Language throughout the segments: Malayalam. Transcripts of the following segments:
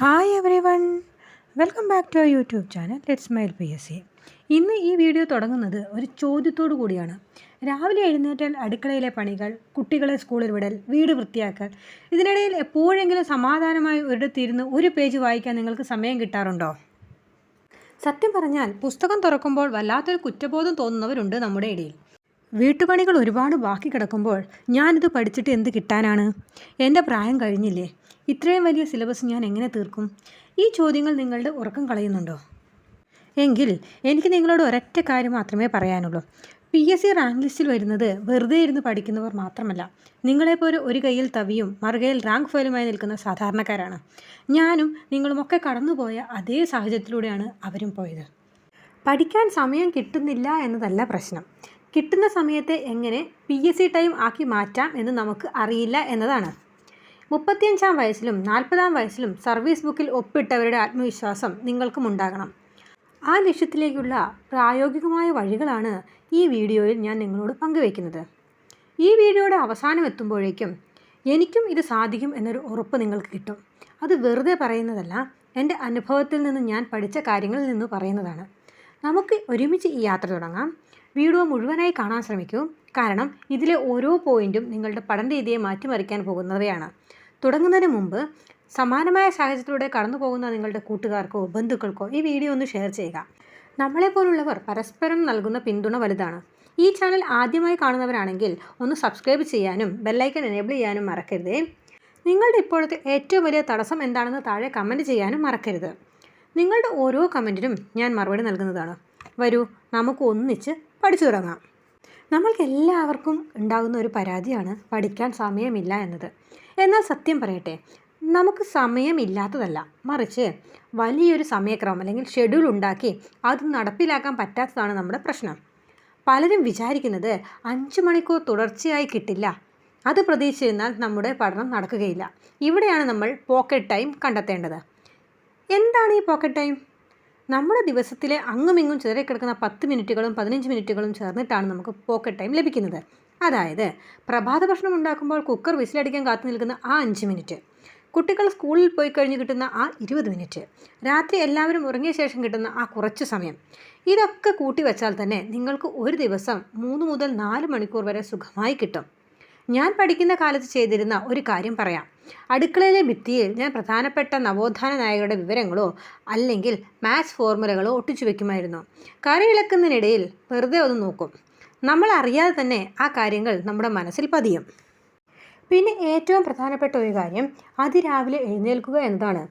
Hi everyone welcome back to our YouTube channel let's smile P S C ഇന്ന് ഈ വീഡിയോ തുടങ്ങുന്നത് ഒരു ചോദ്യത്തോടു കൂടിയാണ്. രാവിലെ എഴുന്നേറ്റാൽ അടുക്കളയിലെ പണികൾ കുട്ടികളെ സ്കൂളിൽ വിടൽ വീട് വൃത്തിയാക്കൽ ഇതിനിടയിൽ എപ്പോഴെങ്കിലും സമാധാനമായി ഒരിടത്തിരുന്ന് ഒരു പേജ് വായിക്കാൻ നിങ്ങൾക്ക് സമയം കിട്ടാറുണ്ടോ? സത്യം പറഞ്ഞാൽ പുസ്തകം തുറക്കുമ്പോൾ വല്ലാത്തൊരു കുറ്റബോധം തോന്നുന്നവരുണ്ട് നമ്മുടെ ഇടയിൽ. വീട്ടുപണികൾ ഒരുപാട് ബാക്കി കിടക്കുമ്പോൾ ഞാനിത് പഠിച്ചിട്ട് എന്ത് കിട്ടാനാണ്? എന്റെ പ്രായം കഴിഞ്ഞില്ലേ? ഇത്രയും വലിയ സിലബസ് ഞാൻ എങ്ങനെ തീർക്കും? ഈ ചോദ്യങ്ങൾ നിങ്ങളുടെ ഉറക്കം കളയുന്നുണ്ടോ? എങ്കിൽ എനിക്ക് നിങ്ങളോട് ഒരൊറ്റ കാര്യം മാത്രമേ പറയാനുള്ളൂ. പി എസ് സി റാങ്ക് ലിസ്റ്റിൽ വരുന്നത് വെറുതെ ഇരുന്ന് പഠിക്കുന്നവർ മാത്രമല്ല നിങ്ങളെപ്പോലെ ഒരു കയ്യിൽ തവിയും മറുകയിൽ റാങ്ക് ഫയലുമായി നിൽക്കുന്ന സാധാരണക്കാരാണ്. ഞാനും നിങ്ങളുമൊക്കെ കടന്നുപോയ അതേ സാഹചര്യത്തിലൂടെയാണ് അവരും പോയത്. പഠിക്കാൻ സമയം കിട്ടുന്നില്ല എന്നതല്ല പ്രശ്നം. കിട്ടുന്ന സമയത്തെ എങ്ങനെ പി എസ് സി ടൈം ആക്കി മാറ്റാം എന്ന് നമുക്ക് അറിയില്ല എന്നതാണ്. മുപ്പത്തിയഞ്ചാം വയസ്സിലും നാൽപ്പതാം വയസ്സിലും സർവീസ് ബുക്കിൽ ഒപ്പിട്ടവരുടെ ആത്മവിശ്വാസം നിങ്ങൾക്കും ഉണ്ടാകണം. ആ ലക്ഷ്യത്തിലേക്കുള്ള പ്രായോഗികമായ വഴികളാണ് ഈ വീഡിയോയിൽ ഞാൻ നിങ്ങളോട് പങ്കുവയ്ക്കുന്നത്. ഈ വീഡിയോയുടെ അവസാനം എത്തുമ്പോഴേക്കും എനിക്കും ഇത് സാധിക്കും എന്നൊരു ഉറപ്പ് നിങ്ങൾക്ക് കിട്ടും. അത് വെറുതെ പറയുന്നതല്ല എന്റെ അനുഭവത്തിൽ നിന്ന് ഞാൻ പഠിച്ച കാര്യങ്ങളിൽ നിന്ന് പറയുന്നതാണ്. നമുക്ക് ഒരുമിച്ച് ഈ യാത്ര തുടങ്ങാം. വീഡിയോ മുഴുവനായി കാണാൻ ശ്രമിക്കൂ. കാരണം ഇതിലെ ഓരോ പോയിന്റും നിങ്ങളുടെ പഠന രീതിയെ മാറ്റിമറിക്കാൻ പോകുന്നവയാണ്. തുടങ്ങുന്നതിന് മുമ്പ് സമാനമായ സാഹചര്യത്തിലൂടെ കടന്നു പോകുന്ന നിങ്ങളുടെ കൂട്ടുകാർക്കോ ബന്ധുക്കൾക്കോ ഈ വീഡിയോ ഒന്ന് ഷെയർ ചെയ്യുക. നമ്മളെപ്പോലുള്ളവർ പരസ്പരം നൽകുന്ന പിന്തുണ വലുതാണ്. ഈ ചാനൽ ആദ്യമായി കാണുന്നവരാണെങ്കിൽ ഒന്ന് സബ്സ്ക്രൈബ് ചെയ്യാനും ബെല്ലൈക്കൺ എനേബിൾ ചെയ്യാനും മറക്കരുതേ. നിങ്ങളുടെ ഇപ്പോഴത്തെ ഏറ്റവും വലിയ തടസ്സം എന്താണെന്ന് താഴെ കമന്റ് ചെയ്യാനും മറക്കരുത്. നിങ്ങളുടെ ഓരോ കമന്റിനും ഞാൻ മറുപടി നൽകുന്നതാണ്. വരൂ നമുക്ക് ഒന്നിച്ച് പഠിച്ചു തുടങ്ങാം. നമ്മൾക്ക് എല്ലാവർക്കും ഉണ്ടാകുന്ന ഒരു പരാതിയാണ് പഠിക്കാൻ സമയമില്ല എന്നത്. എന്നാൽ സത്യം പറയട്ടെ നമുക്ക് സമയമില്ലാത്തതല്ല. മറിച്ച് വലിയൊരു സമയക്രമം അല്ലെങ്കിൽ ഷെഡ്യൂൾ ഉണ്ടാക്കി അത് നടപ്പിലാക്കാൻ പറ്റാത്തതാണ് നമ്മുടെ പ്രശ്നം. പലരും വിചാരിക്കുന്നത് അഞ്ച് മണിക്കൂർ തുടർച്ചയായി കിട്ടില്ല. അത് പ്രതീക്ഷിച്ചിരുന്നാൽ നമ്മുടെ പഠനം നടക്കുകയില്ല. ഇവിടെയാണ് നമ്മൾ പോക്കറ്റ് ടൈം കണ്ടെത്തേണ്ടത്. എന്താണ് ഈ പോക്കറ്റ് ടൈം? നമ്മുടെ ദിവസത്തിലെ അങ്ങുമിങ്ങും ചിതറിക്കിടക്കുന്ന പത്ത് മിനിറ്റുകളും പതിനഞ്ച് മിനിറ്റുകളും ചേർന്നിട്ടാണ് നമുക്ക് പോക്കറ്റ് ടൈം ലഭിക്കുന്നത്. അതായത് പ്രഭാത ഭക്ഷണം ഉണ്ടാക്കുമ്പോൾ കുക്കർ വിസിലടിക്കാൻ കാത്തു നിൽക്കുന്ന ആ അഞ്ച് മിനിറ്റ് കുട്ടികൾ സ്കൂളിൽ പോയി കഴിഞ്ഞ് കിട്ടുന്ന ആ ഇരുപത് മിനിറ്റ് രാത്രി എല്ലാവരും ഉറങ്ങിയ ശേഷം കിട്ടുന്ന ആ കുറച്ച് സമയം ഇതൊക്കെ കൂട്ടി വച്ചാൽ തന്നെ നിങ്ങൾക്ക് ഒരു ദിവസം മൂന്ന് മുതൽ നാല് മണിക്കൂർ വരെ സുഖമായി കിട്ടും. ഞാൻ പഠിക്കുന്ന കാലത്ത് ചെയ്തിരുന്ന ഒരു കാര്യം പറയാം. അടുക്കളയിലെ ഭിത്തിയിൽ ഞാൻ പ്രധാനപ്പെട്ട നവോത്ഥാന നായകരുടെ വിവരങ്ങളോ അല്ലെങ്കിൽ മാത്സ് ഫോർമുലകളോ ഒട്ടിച്ചു വെക്കുമായിരുന്നു. കറി ഇളക്കുന്നതിനിടയിൽ വെറുതെ ഒന്ന് നോക്കും. നമ്മൾ അറിയാതെ തന്നെ ആ കാര്യങ്ങൾ നമ്മുടെ മനസ്സിൽ പതിയും. പിന്നെ ഏറ്റവും പ്രധാനപ്പെട്ട ഒരു കാര്യം അതിരാവിലെ എഴുന്നേൽക്കുക എന്നതാണ്.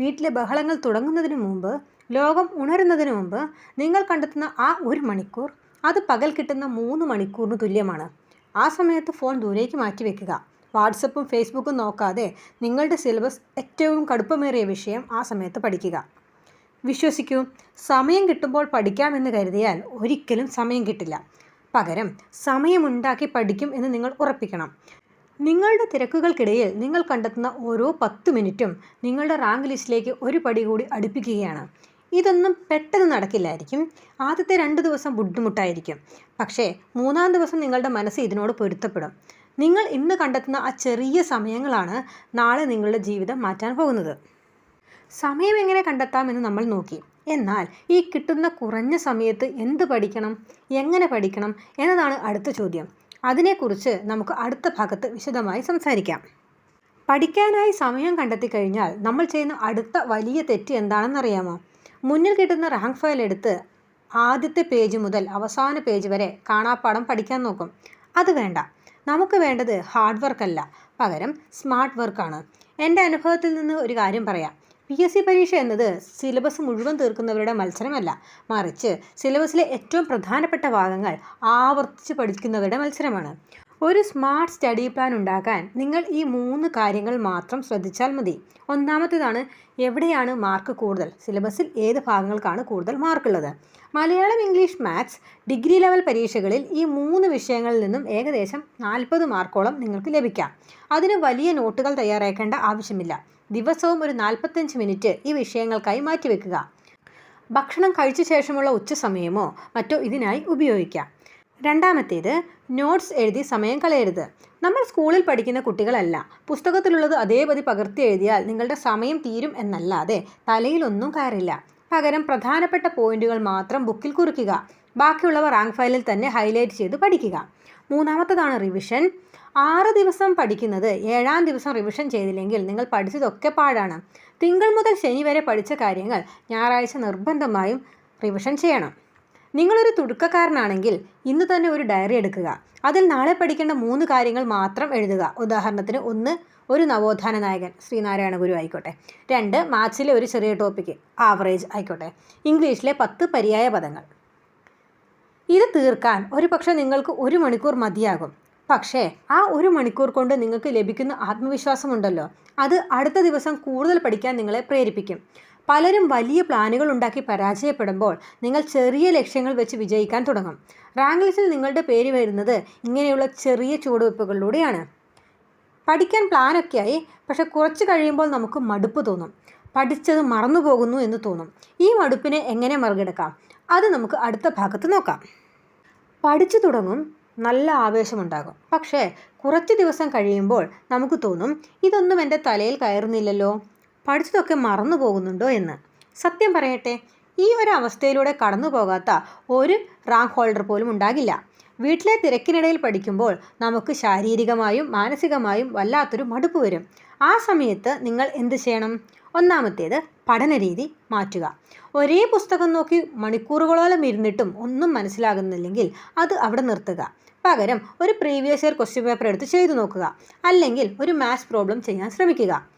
വീട്ടിലെ ബഹളങ്ങൾ തുടങ്ങുന്നതിന് മുമ്പ് ലോകം ഉണരുന്നതിന് മുമ്പ് നിങ്ങൾ കണ്ടെത്തുന്ന ആ ഒരു മണിക്കൂർ അത് പകൽ കിട്ടുന്ന മൂന്ന് മണിക്കൂറിന് തുല്യമാണ്. ആ സമയത്ത് ഫോൺ ദൂരേക്ക് മാറ്റി വെക്കുക. വാട്സപ്പും ഫേസ്ബുക്കും നോക്കാതെ നിങ്ങളുടെ സിലബസ് ഏറ്റവും കടുപ്പമേറിയ വിഷയം ആ സമയത്ത് പഠിക്കുക. വിശ്വസിക്കൂ സമയം കിട്ടുമ്പോൾ പഠിക്കാമെന്ന് കരുതിയാൽ ഒരിക്കലും സമയം കിട്ടില്ല. പകരം സമയമുണ്ടാക്കി പഠിക്കും എന്ന് നിങ്ങൾ ഉറപ്പിക്കണം. നിങ്ങളുടെ തിരക്കുകൾക്കിടയിൽ നിങ്ങൾ കണ്ടെത്തുന്ന ഓരോ പത്ത് മിനിറ്റും നിങ്ങളുടെ റാങ്ക് ലിസ്റ്റിലേക്ക് ഒരു പടി കൂടി അടുപ്പിക്കുകയാണ്. ഇതൊന്നും പെട്ടെന്ന് നടക്കില്ലായിരിക്കും. ആദ്യത്തെ രണ്ട് ദിവസം ബുദ്ധിമുട്ടായിരിക്കും. പക്ഷേ മൂന്നാം ദിവസം നിങ്ങളുടെ മനസ്സ് ഇതിനോട് പൊരുത്തപ്പെടും. നിങ്ങൾ ഇന്ന് കണ്ടെത്തുന്ന ആ ചെറിയ സമയങ്ങളാണ് നാളെ നിങ്ങളുടെ ജീവിതം മാറ്റാൻ പോകുന്നത്. സമയം എങ്ങനെ കണ്ടെത്താമെന്ന് നമ്മൾ നോക്കി. എന്നാൽ ഈ കിട്ടുന്ന കുറഞ്ഞ സമയത്ത് എന്ത് പഠിക്കണം എങ്ങനെ പഠിക്കണം എന്നതാണ് അടുത്ത ചോദ്യം. അതിനെക്കുറിച്ച് നമുക്ക് അടുത്ത ഭാഗത്ത് വിശദമായി സംസാരിക്കാം. പഠിക്കാനായി സമയം കണ്ടെത്തി കഴിഞ്ഞാൽ നമ്മൾ ചെയ്യുന്ന അടുത്ത വലിയ തെറ്റ് എന്താണെന്നറിയാമോ? മുന്നിൽ കിട്ടുന്ന റാങ്ക് ഫയൽ എടുത്ത് ആദ്യത്തെ പേജ് മുതൽ അവസാന പേജ് വരെ കാണാപ്പാടം പഠിക്കാൻ നോക്കും. അത് വേണ്ട. നമുക്ക് വേണ്ടത് ഹാർഡ് വർക്കല്ല പകരം സ്മാർട്ട് വർക്കാണ് എന്റെ അനുഭവത്തിൽ നിന്ന് ഒരു കാര്യം പറയാം. പി എസ് സി പരീക്ഷ എന്നത് സിലബസ് മുഴുവൻ തീർക്കുന്നവരുടെ മത്സരമല്ല. മറിച്ച് സിലബസിലെ ഏറ്റവും പ്രധാനപ്പെട്ട ഭാഗങ്ങൾ ആവർത്തിച്ച് പഠിക്കുന്നവരുടെ മത്സരമാണ്. ഒരു സ്മാർട്ട് സ്റ്റഡി പ്ലാൻ ഉണ്ടാക്കാൻ നിങ്ങൾ ഈ മൂന്ന് കാര്യങ്ങൾ മാത്രം ശ്രദ്ധിച്ചാൽ മതി. ഒന്നാമത്തേതാണ് എവിടെയാണ് മാർക്ക് കൂടുതൽ? സിലബസിൽ ഏത് ഭാഗങ്ങൾക്കാണ് കൂടുതൽ മാർക്കുള്ളത്? Malayalam English maths degree level പരീക്ഷകളിൽ ഈ മൂന്ന് വിഷയങ്ങളിൽ നിന്നും ഏകദേശം നാൽപ്പത് മാർക്കോളം നിങ്ങൾക്ക് ലഭിക്കാം. അതിന് വലിയ നോട്ടുകൾ തയ്യാറാക്കേണ്ട ആവശ്യമില്ല. ദിവസവും ഒരു നാൽപ്പത്തഞ്ച് മിനിറ്റ് ഈ വിഷയങ്ങൾക്കായി മാറ്റിവെക്കുക. ഭക്ഷണം കഴിച്ച ശേഷമുള്ള ഉച്ച സമയമോ മറ്റോ ഇതിനായി ഉപയോഗിക്കാം. രണ്ടാമത്തേത് നോട്ട്സ് എഴുതി സമയം കളയരുത്. നമ്മൾ സ്കൂളിൽ പഠിക്കുന്ന കുട്ടികളല്ല. പുസ്തകത്തിലുള്ളത് അതേപടി പകർത്തി എഴുതിയാൽ നിങ്ങളുടെ സമയം തീരും എന്നല്ലാതെ തലയിലൊന്നും കയറില്ല പകരം പ്രധാനപ്പെട്ട പോയിന്റുകൾ മാത്രം ബുക്കിൽ കുറിക്കുക. ബാക്കിയുള്ളവ റാങ്ക് ഫയലിൽ തന്നെ ഹൈലൈറ്റ് ചെയ്ത് പഠിക്കുക. മൂന്നാമത്തതാണ് റിവിഷൻ ആറ് ദിവസം പഠിക്കുന്നത് ഏഴാം ദിവസം റിവിഷൻ ചെയ്തില്ലെങ്കിൽ നിങ്ങൾ പഠിച്ചതൊക്കെ പാടാണ് തിങ്കൾ മുതൽ ശനി വരെ പഠിച്ച കാര്യങ്ങൾ ഞായറാഴ്ച നിർബന്ധമായും റിവിഷൻ ചെയ്യണം. നിങ്ങളൊരു തുടക്കക്കാരനാണെങ്കിൽ ഇന്ന് തന്നെ ഒരു ഡയറി എടുക്കുക. അതിൽ നാളെ പഠിക്കേണ്ട മൂന്ന് കാര്യങ്ങൾ മാത്രം എഴുതുക. ഉദാഹരണത്തിന് ഒന്ന് ഒരു നവോത്ഥാന നായകൻ. ശ്രീനാരായണ ഗുരു ആയിക്കോട്ടെ. രണ്ട് മാത്സിലെ ഒരു ചെറിയ ടോപ്പിക്ക്. ആവറേജ് ആയിക്കോട്ടെ. ഇംഗ്ലീഷിലെ പത്ത് പര്യായ പദങ്ങൾ. ഇത് തീർക്കാൻ ഒരു പക്ഷേ നിങ്ങൾക്ക് ഒരു മണിക്കൂർ മതിയാകും. പക്ഷേ ആ ഒരു മണിക്കൂർ കൊണ്ട് നിങ്ങൾക്ക് ലഭിക്കുന്ന ആത്മവിശ്വാസമുണ്ടല്ലോ. അത് അടുത്ത ദിവസം കൂടുതൽ പഠിക്കാൻ നിങ്ങളെ പ്രേരിപ്പിക്കും. പലരും വലിയ പ്ലാനുകൾ ഉണ്ടാക്കി പരാജയപ്പെടുമ്പോൾ നിങ്ങൾ ചെറിയ ലക്ഷ്യങ്ങൾ വെച്ച് വിജയിക്കാൻ തുടങ്ങും. റാങ്ക് ലിസ്റ്റിൽ നിങ്ങളുടെ പേര് വരുന്നത് ഇങ്ങനെയുള്ള ചെറിയ ചുവടുവയ്പ്പുകളിലൂടെയാണ്. പഠിക്കാൻ പ്ലാനൊക്കെയായി പക്ഷെ കുറച്ച് കഴിയുമ്പോൾ നമുക്ക് മടുപ്പ് തോന്നും. പഠിച്ചത് മറന്നു പോകുന്നു എന്ന് തോന്നും. ഈ മടുപ്പിനെ എങ്ങനെ മറികടക്കാം? അത് നമുക്ക് അടുത്ത ഭാഗത്ത് നോക്കാം. പഠിച്ചു തുടങ്ങും നല്ല ആവേശമുണ്ടാകും. പക്ഷേ കുറച്ച് ദിവസം കഴിയുമ്പോൾ നമുക്ക് തോന്നും ഇതൊന്നും എന്റെ തലയിൽ കയറുന്നില്ലല്ലോ. പഠിച്ചതൊക്കെ മറന്നു പോകുന്നുണ്ടോ എന്ന്. സത്യം പറയട്ടെ ഈ ഒരു അവസ്ഥയിലൂടെ കടന്നു പോകാത്ത ഒരു റാങ്ക് ഹോൾഡർ പോലും ഉണ്ടാകില്ല. വീട്ടിലെ തിരക്കിനിടയിൽ പഠിക്കുമ്പോൾ നമുക്ക് ശാരീരികമായും മാനസികമായും വല്ലാത്തൊരു മടുപ്പ് വരും. ആ സമയത്ത് നിങ്ങൾ എന്ത് ചെയ്യണം? ഒന്നാമത്തേത് പഠനരീതി മാറ്റുക. ഒരേ പുസ്തകം നോക്കി മണിക്കൂറുകളോളം ഇരുന്നിട്ടും ഒന്നും മനസ്സിലാകുന്നില്ലെങ്കിൽ അത് അവിടെ നിർത്തുക. പകരം ഒരു പ്രീവിയസ് ഇയർ ക്വസ്റ്റ്യൻ പേപ്പർ എടുത്ത് ചെയ്തു നോക്കുക. അല്ലെങ്കിൽ ഒരു മാത്സ് പ്രോബ്ലം ചെയ്യാൻ ശ്രമിക്കുക.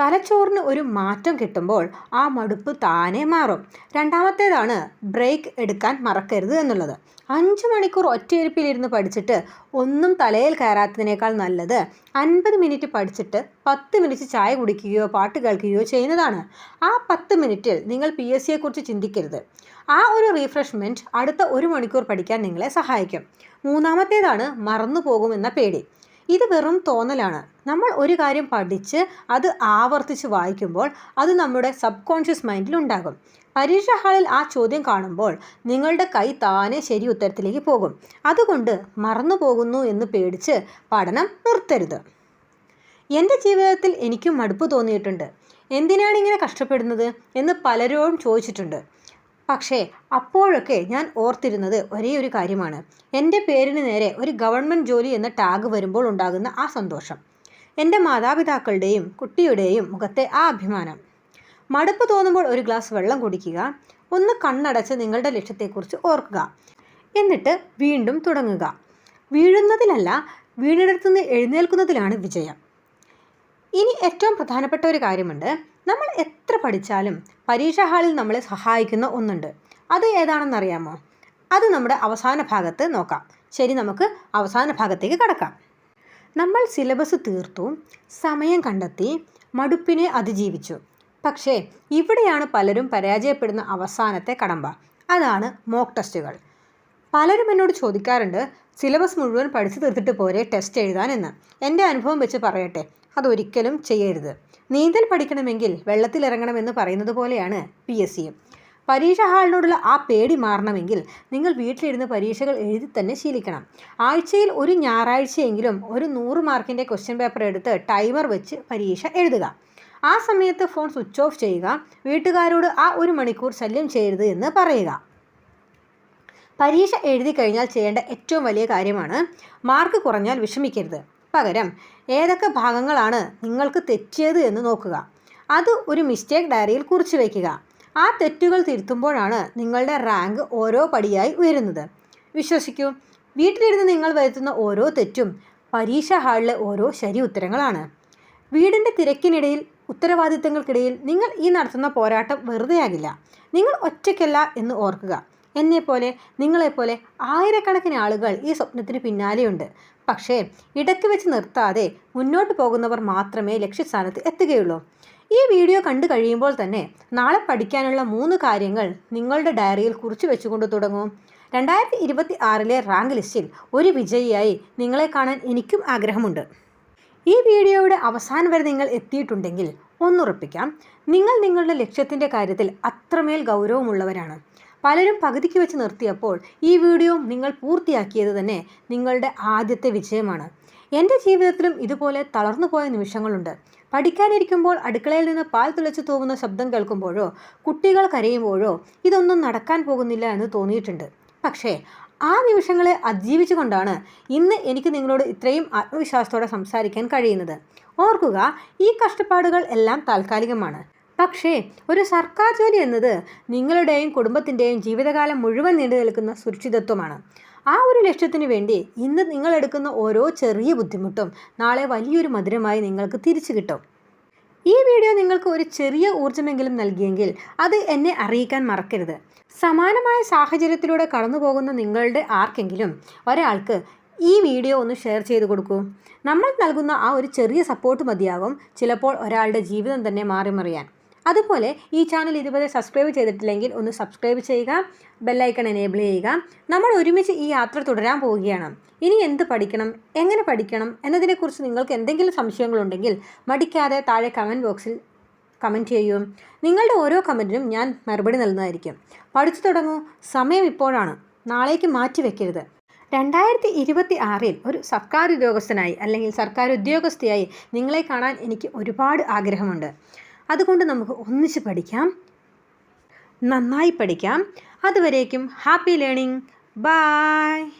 തലച്ചോറിന് ഒരു മാറ്റം കിട്ടുമ്പോൾ ആ മടുപ്പ് താനെ മാറും. രണ്ടാമത്തേതാണ് ബ്രേക്ക് എടുക്കാൻ മറക്കരുത് എന്നുള്ളത്. അഞ്ച് മണിക്കൂർ ഒറ്റയിരുപ്പിലിരുന്ന് പഠിച്ചിട്ട് ഒന്നും തലയിൽ കയറാത്തതിനേക്കാൾ നല്ലത് അൻപത് മിനിറ്റ് പഠിച്ചിട്ട് പത്ത് മിനിറ്റ് ചായ കുടിക്കുകയോ പാട്ട് കേൾക്കുകയോ ചെയ്യുന്നതാണ്. ആ പത്ത് മിനിറ്റിൽ നിങ്ങൾ പി എസ് സിയെക്കുറിച്ച് ചിന്തിക്കരുത്. ആ ഒരു റീഫ്രഷ്മെന്റ് അടുത്ത ഒരു മണിക്കൂർ പഠിക്കാൻ നിങ്ങളെ സഹായിക്കും. മൂന്നാമത്തേതാണ് മറന്നു പോകുമെന്ന പേടി. ഇത് വെറും തോന്നലാണ്. നമ്മൾ ഒരു കാര്യം പഠിച്ച് അത് ആവർത്തിച്ച് വായിക്കുമ്പോൾ അത് നമ്മുടെ സബ് കോൺഷ്യസ് മൈൻഡിൽ ഉണ്ടാകും. പരീക്ഷാ ഹാളിൽ ആ ചോദ്യം കാണുമ്പോൾ നിങ്ങളുടെ കൈ താനെ ശരി ഉത്തരത്തിലേക്ക് പോകും. അതുകൊണ്ട് മറന്നു പോകുന്നു എന്ന് പേടിച്ച് പഠനം നിർത്തരുത്. എന്റെ ജീവിതത്തിൽ എനിക്കും മടുപ്പ് തോന്നിയിട്ടുണ്ട്. എന്തിനാണ് ഇങ്ങനെ കഷ്ടപ്പെടുന്നത് എന്ന് പലരോടും ചോദിച്ചിട്ടുണ്ട്. പക്ഷേ അപ്പോഴൊക്കെ ഞാൻ ഓർത്തിരുന്നത് ഒരേ ഒരു കാര്യമാണ്. എന്റെ പേരിന് നേരെ ഒരു ഗവൺമെന്റ് ജോലി എന്ന ടാഗ് വരുമ്പോൾ ഉണ്ടാകുന്ന ആ സന്തോഷം. എന്റെ മാതാപിതാക്കളുടെയും കുട്ടിയുടെയും മുഖത്തെ ആ അഭിമാനം. മടുപ്പ് തോന്നുമ്പോൾ ഒരു ഗ്ലാസ് വെള്ളം കുടിക്കുക ഒന്ന് കണ്ണടച്ച് നിങ്ങളുടെ ലക്ഷ്യത്തെക്കുറിച്ച് ഓർക്കുക എന്നിട്ട് വീണ്ടും തുടങ്ങുക. വീഴുന്നതിലല്ല വീണിടത്തുനിന്ന് എഴുന്നേൽക്കുന്നതിലാണ് വിജയം. ഇനി ഏറ്റവും പ്രധാനപ്പെട്ട ഒരു കാര്യമുണ്ട്. നമ്മൾ എത്ര പഠിച്ചാലും പരീക്ഷാ ഹാളിൽ നമ്മളെ സഹായിക്കുന്ന ഒന്നുണ്ട്. അത് ഏതാണെന്നറിയാമോ? അത് നമ്മുടെ അവസാന ഭാഗത്ത് നോക്കാം. ശരി നമുക്ക് അവസാന ഭാഗത്തേക്ക് കടക്കാം. നമ്മൾ സിലബസ് തീർത്തു സമയം കണ്ടെത്തി മടുപ്പിനെ അതിജീവിച്ചു. പക്ഷേ ഇവിടെയാണ് പലരും പരാജയപ്പെടുന്ന അവസാനത്തെ കടമ്പ. അതാണ് മോക്ക് ടെസ്റ്റുകൾ. പലരും എന്നോട് ചോദിക്കാറുണ്ട് സിലബസ് മുഴുവൻ പഠിച്ചു തീർത്തിട്ട് പോരെ ടെസ്റ്റ് എഴുതാൻ എന്ന്. എന്റെ അനുഭവം വെച്ച് പറയട്ടെ. അതൊരിക്കലും ചെയ്യരുത്. നീന്തൽ പഠിക്കണമെങ്കിൽ വെള്ളത്തിലിറങ്ങണമെന്ന് പറയുന്നത് പോലെയാണ് പി എസ് സിയും പരീക്ഷ ഹാളിനോടുള്ള ആ പേടി മാറണമെങ്കിൽ നിങ്ങൾ വീട്ടിലിരുന്ന് പരീക്ഷകൾ എഴുതി തന്നെ ശീലിക്കണം. ആഴ്ചയിൽ ഒരു ഞായറാഴ്ചയെങ്കിലും ഒരു നൂറ് മാർക്കിന്റെ ക്വസ്റ്റ്യൻ പേപ്പർ എടുത്ത് ടൈമർ വെച്ച് പരീക്ഷ എഴുതുക. ആ സമയത്ത് ഫോൺ സ്വിച്ച് ഓഫ് ചെയ്യുക. വീട്ടുകാരോട് ആ ഒരു മണിക്കൂർ ശല്യം ചെയ്യരുത് എന്ന് പറയുക. പരീക്ഷ എഴുതി കഴിഞ്ഞാൽ ചെയ്യേണ്ട ഏറ്റവും വലിയ കാര്യമാണ് മാർക്ക് കുറഞ്ഞാൽ വിഷമിക്കരുത്. പകരം ഏതൊക്കെ ഭാഗങ്ങളാണ് നിങ്ങൾക്ക് തെറ്റിയത് എന്ന് നോക്കുക. അത് ഒരു മിസ്റ്റേക്ക് ഡയറിയിൽ കുറിച്ച് വയ്ക്കുക ആ തെറ്റുകൾ തിരുത്തുമ്പോഴാണ് നിങ്ങളുടെ റാങ്ക് ഓരോ പടിയായി ഉയരുന്നത്. വിശ്വസിക്കൂ വീട്ടിലിരുന്ന് നിങ്ങൾ വരുത്തുന്ന ഓരോ തെറ്റും പരീക്ഷാ ഹാളിലെ ഓരോ ശരി ഉത്തരങ്ങളാണ്. വീടിന്റെ തിരക്കിനിടയിൽ ഉത്തരവാദിത്തങ്ങൾക്കിടയിൽ നിങ്ങൾ ഈ നടത്തുന്ന പോരാട്ടം വെറുതെയാകില്ല. നിങ്ങൾ ഒറ്റയ്ക്കല്ല എന്ന് ഓർക്കുക. എന്നെപ്പോലെ നിങ്ങളെപ്പോലെ ആയിരക്കണക്കിന് ആളുകൾ ഈ സ്വപ്നത്തിന് പിന്നാലെയുണ്ട്. പക്ഷേ ഇടയ്ക്ക് വെച്ച് നിർത്താതെ മുന്നോട്ട് പോകുന്നവർ മാത്രമേ ലക്ഷ്യസ്ഥാനത്ത് എത്തുകയുള്ളൂ. ഈ വീഡിയോ കണ്ടു കഴിയുമ്പോൾ തന്നെ നാളെ പഠിക്കാനുള്ള മൂന്ന് കാര്യങ്ങൾ നിങ്ങളുടെ ഡയറിയിൽ കുറിച്ച് വെച്ചുകൊണ്ട് തുടങ്ങും. രണ്ടായിരത്തി ഇരുപത്തി ആറിലെ റാങ്ക് ലിസ്റ്റിൽ ഒരു വിജയിയായി നിങ്ങളെ കാണാൻ എനിക്കും ആഗ്രഹമുണ്ട്. ഈ വീഡിയോയുടെ അവസാനം വരെ നിങ്ങൾ എത്തിയിട്ടുണ്ടെങ്കിൽ ഒന്നുറപ്പിക്കാം. നിങ്ങൾ നിങ്ങളുടെ ലക്ഷ്യത്തിന്റെ കാര്യത്തിൽ അത്രമേൽ ഗൗരവമുള്ളവരാണ്. പലരും പകുതിക്ക് വെച്ച് നിർത്തിയപ്പോൾ ഈ വീഡിയോ നിങ്ങൾ പൂർത്തിയാക്കിയത് തന്നെ നിങ്ങളുടെ ആദ്യത്തെ വിജയമാണ്. എന്റെ ജീവിതത്തിലും ഇതുപോലെ തളർന്നു പോയ നിമിഷങ്ങളുണ്ട്. പഠിക്കാനിരിക്കുമ്പോൾ അടുക്കളയിൽ നിന്ന് പാൽ തിളച്ചു തൂവുന്ന ശബ്ദം കേൾക്കുമ്പോഴോ കുട്ടികൾ കരയുമ്പോഴോ ഇതൊന്നും നടക്കാൻ പോകുന്നില്ല എന്ന് തോന്നിയിട്ടുണ്ട്. പക്ഷേ ആ നിമിഷങ്ങളെ അതിജീവിച്ചുകൊണ്ടാണ് ഇന്ന് എനിക്ക് നിങ്ങളോട് ഇത്രയും ആത്മവിശ്വാസത്തോടെ സംസാരിക്കാൻ കഴിയുന്നത്. ഓർക്കുക ഈ കഷ്ടപ്പാടുകൾ എല്ലാം താൽക്കാലികമാണ്. പക്ഷേ ഒരു സർക്കാർ ജോലി എന്നത് നിങ്ങളുടെയും കുടുംബത്തിന്റെയും ജീവിതകാലം മുഴുവൻ നീണ്ടു നിൽക്കുന്ന സുരക്ഷിതത്വമാണ്. ആ ഒരു ലക്ഷ്യത്തിന് വേണ്ടി ഇന്ന് നിങ്ങൾ എടുക്കുന്ന ഓരോ ചെറിയ ബുദ്ധിമുട്ടും നാളെ വലിയൊരു മധുരമായി നിങ്ങൾക്ക് തിരിച്ചു കിട്ടും. ഈ വീഡിയോ നിങ്ങൾക്ക് ഒരു ചെറിയ ഊർജമെങ്കിലും നൽകിയെങ്കിൽ അത് എന്നെ അറിയിക്കാൻ മറക്കരുത്. സമാനമായ സാഹചര്യത്തിലൂടെ കടന്നു പോകുന്ന നിങ്ങളുടെ ആർക്കെങ്കിലും ഒരാൾക്ക് ഈ വീഡിയോ ഒന്ന് ഷെയർ ചെയ്ത് കൊടുക്കൂ. നമ്മൾ നൽകുന്ന ആ ഒരു ചെറിയ സപ്പോർട്ട് മതിയാകും ചിലപ്പോൾ ഒരാളുടെ ജീവിതം തന്നെ മാറിമറിയാൻ. അതുപോലെ ഈ ചാനൽ ഇതുവരെ സബ്സ്ക്രൈബ് ചെയ്തിട്ടില്ലെങ്കിൽ ഒന്ന് സബ്സ്ക്രൈബ് ചെയ്യുക ബെല്ലൈക്കൺ എനേബിൾ ചെയ്യുക. നമ്മൾ ഒരുമിച്ച് ഈ യാത്ര തുടരാൻ പോവുകയാണ്. ഇനി എന്ത് പഠിക്കണം എങ്ങനെ പഠിക്കണം എന്നതിനെക്കുറിച്ച് നിങ്ങൾക്ക് എന്തെങ്കിലും സംശയങ്ങളുണ്ടെങ്കിൽ മടിക്കാതെ താഴെ കമന്റ് ബോക്സിൽ കമന്റ് ചെയ്യൂ. നിങ്ങളുടെ ഓരോ കമന്റിനും ഞാൻ മറുപടി നൽകുന്നതായിരിക്കും. പഠിച്ചു തുടങ്ങൂ. സമയം ഇപ്പോഴാണ്. നാളേക്ക് മാറ്റി വെക്കരുത്. രണ്ടായിരത്തി ഇരുപത്തി ആറിൽ ഒരു സർക്കാർ ഉദ്യോഗസ്ഥനായി അല്ലെങ്കിൽ സർക്കാർ ഉദ്യോഗസ്ഥയായി നിങ്ങളെ കാണാൻ എനിക്ക് ഒരുപാട് ആഗ്രഹമുണ്ട്. അതുകൊണ്ട് നമുക്ക് ഒന്നിച്ച് പഠിക്കാം. നന്നായി പഠിക്കാം. അതുവരേക്കും ഹാപ്പി ലേണിംഗ്. ബായ്.